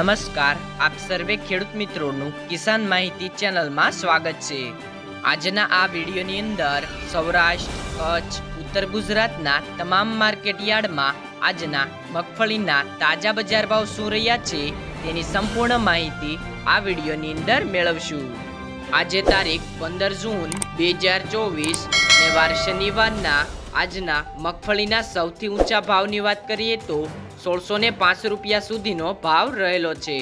નમસ્કાર, આપ સર્વે ખેડૂત મિત્રોનું કિસાન માહિતી ચેનલમાં સ્વાગત છે. આજના આ વિડીયોની અંદર સૌરાષ્ટ્ર, કચ્છ, ઉત્તર ગુજરાતના તમામ માર્કેટ યાર્ડમાં આજના મગફળીના તાજા બજાર ભાવ શું રહ્યા છે તેની સંપૂર્ણ માહિતી આ વિડીયોની અંદર મેળવશું. આજે તારીખ પંદર જૂન બે હજાર ચોવીસ ને વાર શનિવારના આજના મગફળીના સૌથી ઊંચા ભાવની વાત કરીએ તો સોળસો ને પાંચ રૂપિયા સુધીનો ભાવ રહેલો છે.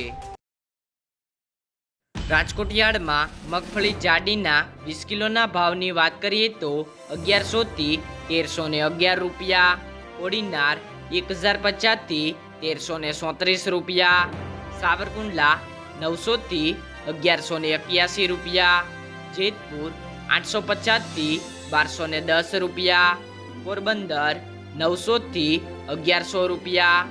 રાજકોટ યાર્ડમાં મગફળી જાડીના વીસ કિલોના ભાવની વાત કરીએ તો અગિયારસોથી તેરસો ને અગિયાર રૂપિયા, ઓડિનાર એક હજાર પચાસથી તેરસો ને સોત્રીસ રૂપિયા, સાવરકુંડલા નવસોથી અગિયારસો ને એક્યાસી રૂપિયા, જેતપુર આઠસો પચાસથી બારસો ને દસ રૂપિયા, પોરબંદર નવસોથી અગિયારસો રૂપિયા.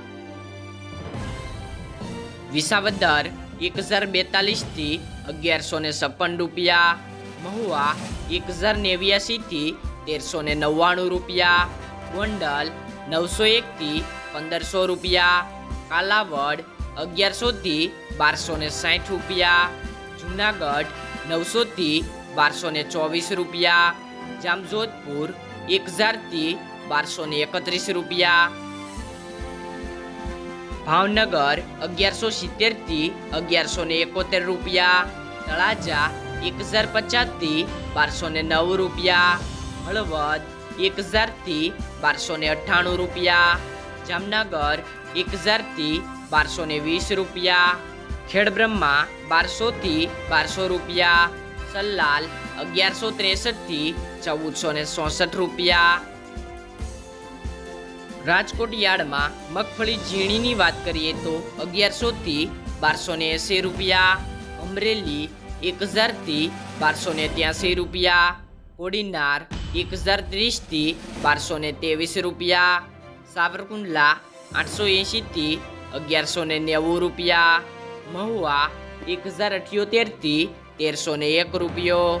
વિસાવદર એક હજાર બેતાલીસથી અગિયારસો ને છપ્પન રૂપિયા. મહુવા એક હજાર નેવ્યાસીથી તેરસો ને નવ્વાણું રૂપિયા. ગોંડલ નવસો એકથી પંદરસો રૂપિયા. કાલાવડ અગિયારસોથી બારસો ને સાઠ રૂપિયા. જુનાગઢ નવસોથી બારસો ને ચોવીસ રૂપિયા. જામજોધપુર એક હજારથી બારસો ને એકત્રીસ રૂપિયા. ભાવનગર અગિયારસો સિત્તેરથી અગિયારસો ને એકોતેર રૂપિયા. તળાજા એક હજાર પચાસથી બારસો ને નવ રૂપિયા. હળવદ એક હજારથી બારસો ને અઠ્ઠાણું રૂપિયા. જામનગર એક હજારથી બારસો ને વીસ રૂપિયા. ખેડબ્રહ્મા બારસોથી બારસો રૂપિયા. સલ્લાલ અગિયારસો ત્રેસઠથી ચૌદસો ને ચોસઠ રૂપિયા. રાજકોટ યાર્ડમાં મગફળી ઝીણીની વાત કરીએ તો અગિયારસોથી બારસો ને એંસી રૂપિયા, અમરેલી એક હજારથી બારસો ને ત્યાંસી રૂપિયા, કોડીનાર એક હજાર ત્રીસથી બારસો ને ત્રેવીસ રૂપિયા, સાવરકુંડલા આઠસો એંશીથી અગિયારસો ને નેવું રૂપિયા, મહુવા એક હજાર અઠ્યોતેરથી તેરસો ને એક રૂપિયો.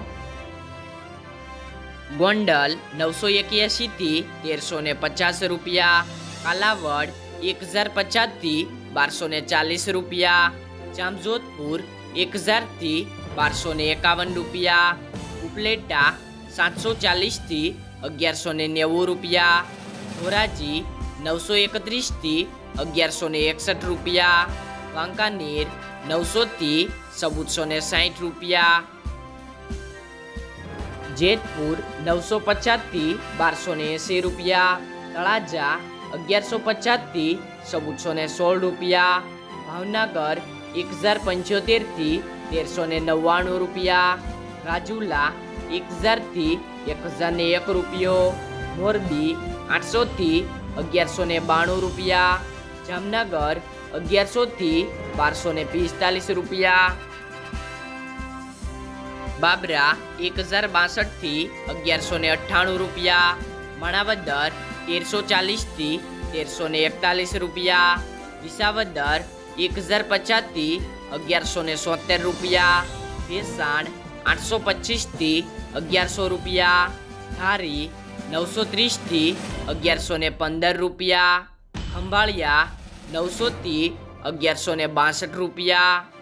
ગોંડલ નવસો એક્યાસીથી તેરસો ને પચાસ રૂપિયા. કાલાવડ એક હજાર પચાસથી બારસો ને ચાલીસ રૂપિયા. જામજોધપુર એક હજારથી બારસો ને એકાવન રૂપિયા. ઉપલેટા સાતસો ચાલીસથી અગિયારસો ને નેવું રૂપિયા. ધોરાજી નવસો એકત્રીસથી અગિયારસો ને એકસઠ રૂપિયા. વાંકાનેર નવસોથી ચૌદસો ને સાઠ રૂપિયા. જેતપુર, નવસો પચાસથી બારસો ને એંસી રૂપિયા. તળાજા, અગિયારસો પચાસથી ચૌદસો ને સોળ રૂપિયા. ભાવનગર એક હજાર પંચોતેરથી તેરસો ને નવ્વાણું રૂપિયા. રાજુલા એક હજારથી એક હજાર ને એક રૂપિયો. મોરબી આઠસોથી અગિયારસો ને બાણું રૂપિયા. જામનગર અગિયારસોથી બારસો ને પિસ્તાલીસ રૂપિયા. બાબરા એક હજાર બાસઠથી અગિયારસો ને અઠ્ઠાણું રૂપિયા, માણાવદર તેરસો ચાલીસથી તેરસો ને એકતાલીસ રૂપિયા, વિસાવદર એક હજાર પચાસથી અગિયારસો ને સોતેર રૂપિયા, ભેસાણ આઠસો પચીસથી અગિયારસો રૂપિયા, ધારી નવસો ત્રીસથી અગિયારસો ને પંદર રૂપિયા, ખંભાળિયા નવસોથી અગિયારસો ને બાસઠ રૂપિયા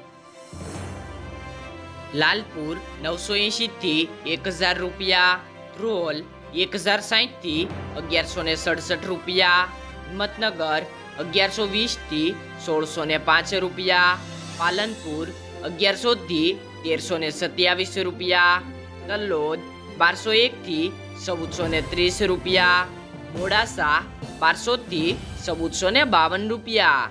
લાલપુર નવસો એંશીથી એક હજાર રૂપિયા. ધ્રોલ એક હજાર સાહીઠથી અગિયારસો ને સડસઠ રૂપિયા. હિંમતનગર અગિયારસો વીસથી સોળસો ને પાંચ રૂપિયા. પાલનપુર અગિયારસોથી તેરસો ને સત્યાવીસ રૂપિયા. તલોદ બારસો એકથી ચૌદસો ને ત્રીસ રૂપિયા. મોડાસા બારસોથી ચૌદસો ને બાવન રૂપિયા.